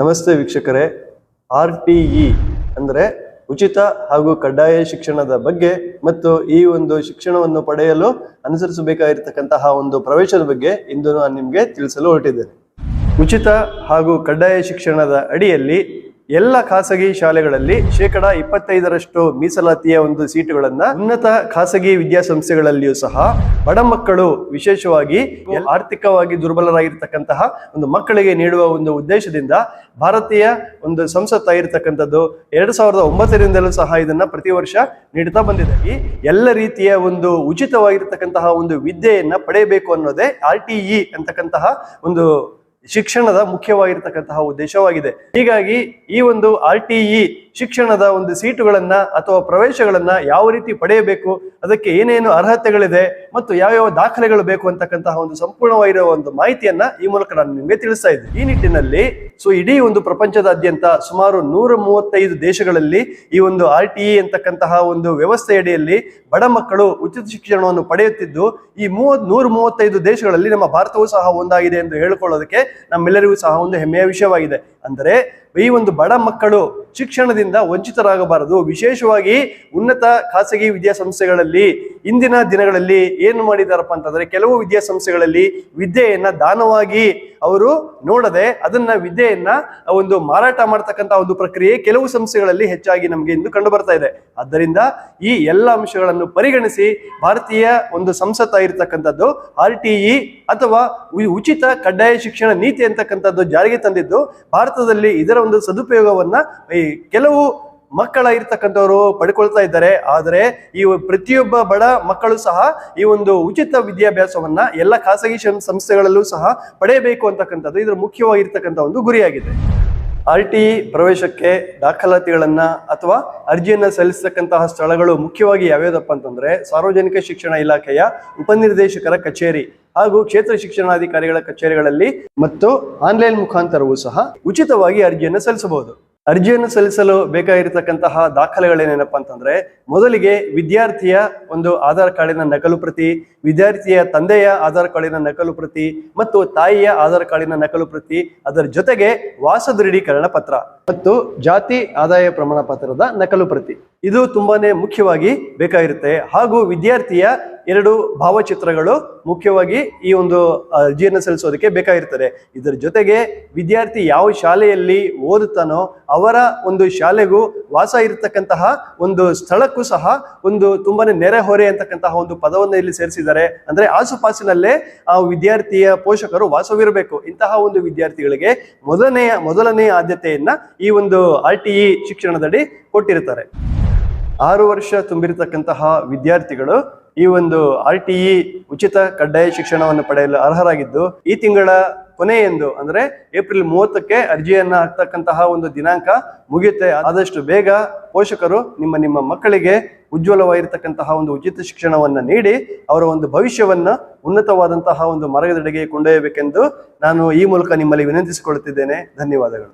ನಮಸ್ತೆ ವೀಕ್ಷಕರೇ. R T E ಅಂದರೆ ಉಚಿತ ಹಾಗೂ ಕಡ್ಡಾಯ ಶಿಕ್ಷಣದ ಬಗ್ಗೆ ಮತ್ತು ಈ ಒಂದು ಶಿಕ್ಷಣವನ್ನು ಪಡೆಯಲು ಅನುಸರಿಸಬೇಕಾಗಿರ್ತಕ್ಕಂತಹ ಒಂದು ಪ್ರವೇಶದ ಬಗ್ಗೆ ಇಂದು ನಾನು ನಿಮಗೆ ತಿಳಿಸಲು ಹೊರಟಿದ್ದೇನೆ. ಉಚಿತ ಹಾಗೂ ಕಡ್ಡಾಯ ಶಿಕ್ಷಣದ ಅಡಿಯಲ್ಲಿ ಎಲ್ಲ ಖಾಸಗಿ ಶಾಲೆಗಳಲ್ಲಿ ಶೇಕಡ ಇಪ್ಪತ್ತೈದರಷ್ಟು ಮೀಸಲಾತಿಯ ಒಂದು ಸೀಟುಗಳನ್ನ ಉನ್ನತ ಖಾಸಗಿ ವಿದ್ಯಾಸಂಸ್ಥೆಗಳಲ್ಲಿಯೂ ಸಹ ಬಡ ಮಕ್ಕಳು ವಿಶೇಷವಾಗಿ ಆರ್ಥಿಕವಾಗಿ ದುರ್ಬಲರಾಗಿರ್ತಕ್ಕಂತಹ ಒಂದು ಮಕ್ಕಳಿಗೆ ನೀಡುವ ಒಂದು ಉದ್ದೇಶದಿಂದ ಭಾರತೀಯ ಒಂದು ಸಂಸತ್ ಆಗಿರ್ತಕ್ಕಂಥದ್ದು ಎರಡ್ ಸಾವಿರದ ಒಂಬತ್ತರಿಂದಲೂ ಸಹ ಇದನ್ನ ಪ್ರತಿ ವರ್ಷ ನೀಡುತ್ತಾ ಬಂದಿದೆ. ಈ ಎಲ್ಲ ರೀತಿಯ ಒಂದು ಉಚಿತವಾಗಿರ್ತಕ್ಕಂತಹ ಒಂದು ವಿದ್ಯೆಯನ್ನ ಪಡೆಯಬೇಕು ಅನ್ನೋದೇ ಆರ್ ಟಿ ಅಂತಕ್ಕಂತಹ ಒಂದು ಶಿಕ್ಷಣದ ಮುಖ್ಯವಾಗಿರ್ತಕ್ಕಂತಹ ಉದ್ದೇಶವಾಗಿದೆ. ಹೀಗಾಗಿ ಈ ಒಂದು ಆರ್ ಟಿ ಶಿಕ್ಷಣದ ಒಂದು ಸೀಟುಗಳನ್ನ ಅಥವಾ ಪ್ರವೇಶಗಳನ್ನ ಯಾವ ರೀತಿ ಪಡೆಯಬೇಕು, ಅದಕ್ಕೆ ಏನೇನು ಅರ್ಹತೆಗಳಿದೆ ಮತ್ತು ಯಾವ್ಯಾವ ದಾಖಲೆಗಳು ಬೇಕು ಅಂತಕ್ಕಂತಹ ಒಂದು ಸಂಪೂರ್ಣವಾಗಿರುವ ಒಂದು ಮಾಹಿತಿಯನ್ನ ಈ ಮೂಲಕ ನಾನು ನಿಮಗೆ ತಿಳಿಸ್ತಾ ಇದ್ದೆ ಈ ನಿಟ್ಟಿನಲ್ಲಿ ಸೊ ಇಡೀ ಒಂದು ಪ್ರಪಂಚದಾದ್ಯಂತ ಸುಮಾರು ನೂರ ಮೂವತ್ತೈದು ದೇಶಗಳಲ್ಲಿ ಈ ಒಂದು ಆರ್ ಟಿ ಇ ಅಂತಕ್ಕಂತಹ ಒಂದು ವ್ಯವಸ್ಥೆಯಡಿಯಲ್ಲಿ ಬಡ ಮಕ್ಕಳು ಉಚಿತ ಶಿಕ್ಷಣವನ್ನು ಪಡೆಯುತ್ತಿದ್ದು, ಈ ಮೂವತ್ ನೂರ ಮೂವತ್ತೈದು ದೇಶಗಳಲ್ಲಿ ನಮ್ಮ ಭಾರತವೂ ಸಹ ಒಂದಾಗಿದೆ ಎಂದು ಹೇಳಿಕೊಳ್ಳೋದಕ್ಕೆ ನಮ್ಮೆಲ್ಲರಿಗೂ ಸಹ ಒಂದು ಹೆಮ್ಮೆಯ ವಿಷಯವಾಗಿದೆ. ಅಂದರೆ ಈ ಒಂದು ಬಡ ಮಕ್ಕಳು ಶಿಕ್ಷಣದಿಂದ ವಂಚಿತರಾಗಬಾರದು. ವಿಶೇಷವಾಗಿ ಉನ್ನತ ಖಾಸಗಿ ವಿದ್ಯಾಸಂಸ್ಥೆಗಳಲ್ಲಿ ಇಂದಿನ ದಿನಗಳಲ್ಲಿ ಏನು ಮಾಡಿದಾರಪ್ಪ ಅಂತಂದ್ರೆ ಕೆಲವು ವಿದ್ಯಾಸಂಸ್ಥೆಗಳಲ್ಲಿ ವಿದ್ಯೆಯನ್ನ ದಾನವಾಗಿ ಅವರು ನೋಡದೆ ಅದನ್ನ ವಿದ್ಯೆಯನ್ನ ಒಂದು ಮಾರಾಟ ಮಾಡ್ತಕ್ಕಂಥ ಒಂದು ಪ್ರಕ್ರಿಯೆ ಕೆಲವು ಸಂಸ್ಥೆಗಳಲ್ಲಿ ಹೆಚ್ಚಾಗಿ ನಮಗೆ ಇಂದು ಕಂಡು ಬರ್ತಾ ಇದೆ. ಆದ್ದರಿಂದ ಈ ಎಲ್ಲ ಅಂಶಗಳನ್ನು ಪರಿಗಣಿಸಿ ಭಾರತೀಯ ಒಂದು ಸಂಸತ್ ಆಗಿರ್ತಕ್ಕಂಥದ್ದು, ಆರ್ ಟಿ ಇ ಅಥವಾ ಉಚಿತ ಕಡ್ಡಾಯ ಶಿಕ್ಷಣ ನೀತಿ ಅಂತಕ್ಕಂಥದ್ದು ಜಾರಿಗೆ ತಂದಿದ್ದು, ಭಾರತದಲ್ಲಿ ಇದರ ಒಂದು ಸದುಪಯೋಗವನ್ನ ಈ ಕೆಲವು ಮಕ್ಕಳ ಇರ್ತಕ್ಕಂಥವ್ರು ಪಡ್ಕೊಳ್ತಾ ಇದ್ದಾರೆ. ಆದರೆ ಈ ಪ್ರತಿಯೊಬ್ಬ ಬಡ ಮಕ್ಕಳು ಸಹ ಈ ಒಂದು ಉಚಿತ ವಿದ್ಯಾಭ್ಯಾಸವನ್ನ ಎಲ್ಲ ಖಾಸಗಿ ಸಂಸ್ಥೆಗಳಲ್ಲೂ ಸಹ ಪಡೆಯಬೇಕು ಅಂತಕ್ಕಂಥದ್ದು ಇದರ ಮುಖ್ಯವಾಗಿರ್ತಕ್ಕಂಥ ಒಂದು ಗುರಿಯಾಗಿದೆ. ಆರ್ ಟಿ ಪ್ರವೇಶಕ್ಕೆ ದಾಖಲಾತಿಗಳನ್ನು ಅಥವಾ ಅರ್ಜಿಯನ್ನು ಸಲ್ಲಿಸತಕ್ಕಂತಹ ಸ್ಥಳಗಳು ಮುಖ್ಯವಾಗಿ ಯಾವ್ಯಾವುದಪ್ಪ ಅಂತಂದ್ರೆ ಸಾರ್ವಜನಿಕ ಶಿಕ್ಷಣ ಇಲಾಖೆಯ ಉಪನಿರ್ದೇಶಕರ ಕಚೇರಿ ಹಾಗೂ ಕ್ಷೇತ್ರ ಶಿಕ್ಷಣಾಧಿಕಾರಿಗಳ ಕಚೇರಿಗಳಲ್ಲಿ ಮತ್ತು ಆನ್ಲೈನ್ ಮುಖಾಂತರವೂ ಸಹ ಉಚಿತವಾಗಿ ಅರ್ಜಿಯನ್ನು ಸಲ್ಲಿಸಬಹುದು. ಅರ್ಜಿಯನ್ನು ಸಲ್ಲಿಸಲು ಬೇಕಾಗಿರತಕ್ಕಂತಹ ದಾಖಲೆಗಳೇನೇನಪ್ಪ ಅಂತಂದ್ರೆ, ಮೊದಲಿಗೆ ವಿದ್ಯಾರ್ಥಿಯ ಒಂದು ಆಧಾರ್ ಕಾರ್ಡಿನ ನಕಲು ಪ್ರತಿ, ವಿದ್ಯಾರ್ಥಿಯ ತಂದೆಯ ಆಧಾರ್ ಕಾರ್ಡಿನ ನಕಲು ಪ್ರತಿ ಮತ್ತು ತಾಯಿಯ ಆಧಾರ್ ಕಾರ್ಡಿನ ನಕಲು ಪ್ರತಿ, ಅದರ ಜೊತೆಗೆ ವಾಸ ದೃಢೀಕರಣ ಪತ್ರ ಮತ್ತು ಜಾತಿ ಆದಾಯ ಪ್ರಮಾಣ ಪತ್ರದ ನಕಲು ಪ್ರತಿ. ಇದು ತುಂಬಾನೇ ಮುಖ್ಯವಾಗಿ ಬೇಕಾಗಿರುತ್ತೆ. ಹಾಗೂ ವಿದ್ಯಾರ್ಥಿಯ ಎರಡು ಭಾವಚಿತ್ರಗಳು ಮುಖ್ಯವಾಗಿ ಈ ಒಂದು ಅರ್ಜಿಯನ್ನು ಸಲ್ಲಿಸೋದಕ್ಕೆ ಬೇಕಾಗಿರ್ತದೆ. ಇದರ ಜೊತೆಗೆ ವಿದ್ಯಾರ್ಥಿ ಯಾವ ಶಾಲೆಯಲ್ಲಿ ಓದುತ್ತಾನೋ ಅವರ ಒಂದು ಶಾಲೆಗೂ ವಾಸ ಇರತಕ್ಕಂತಹ ಒಂದು ಸ್ಥಳಕ್ಕೂ ಸಹ ಒಂದು ತುಂಬಾನೇ ನೆರೆಹೊರೆ ಅಂತಕ್ಕಂತಹ ಒಂದು ಪದವನ್ನು ಇಲ್ಲಿ ಸೇರಿಸಿದ್ದಾರೆ. ಅಂದ್ರೆ ಆಸುಪಾಸಿನಲ್ಲೇ ಆ ವಿದ್ಯಾರ್ಥಿಯ ಪೋಷಕರು ವಾಸವಿರಬೇಕು. ಇಂತಹ ಒಂದು ವಿದ್ಯಾರ್ಥಿಗಳಿಗೆ ಮೊದಲನೆಯ ಮೊದಲನೆಯ ಆದ್ಯತೆಯನ್ನ ಈ ಒಂದು ಆರ್ ಟಿ ಇ ಶಿಕ್ಷಣದಡಿ ಕೊಟ್ಟಿರ್ತಾರೆ ಆರು ವರ್ಷ ತುಂಬಿರತಕ್ಕಂತಹ ವಿದ್ಯಾರ್ಥಿಗಳು ಈ ಒಂದು ಆರ್ ಟಿ ಉಚಿತ ಕಡ್ಡಾಯ ಶಿಕ್ಷಣವನ್ನು ಪಡೆಯಲು ಅರ್ಹರಾಗಿದ್ದು, ಈ ತಿಂಗಳ ಕೊನೆಯೆಂದು ಅಂದ್ರೆ ಏಪ್ರಿಲ್ ಮೂವತ್ತಕ್ಕೆ ಅರ್ಜಿಯನ್ನ ಹಾಕ್ತಕ್ಕಂತಹ ಒಂದು ದಿನಾಂಕ ಮುಗಿಯುತ್ತೆ. ಆದಷ್ಟು ಬೇಗ ಪೋಷಕರು ನಿಮ್ಮ ನಿಮ್ಮ ಮಕ್ಕಳಿಗೆ ಉಜ್ವಲವಾಗಿರ್ತಕ್ಕಂತಹ ಒಂದು ಉಚಿತ ಶಿಕ್ಷಣವನ್ನ ನೀಡಿ ಅವರ ಒಂದು ಭವಿಷ್ಯವನ್ನ ಉನ್ನತವಾದಂತಹ ಒಂದು ಮರಗದೆಡೆಗೆ ಕೊಂಡೊಯ್ಯಬೇಕೆಂದು ನಾನು ಈ ಮೂಲಕ ನಿಮ್ಮಲ್ಲಿ ವಿನಂತಿಸಿಕೊಳ್ಳುತ್ತಿದ್ದೇನೆ. ಧನ್ಯವಾದಗಳು.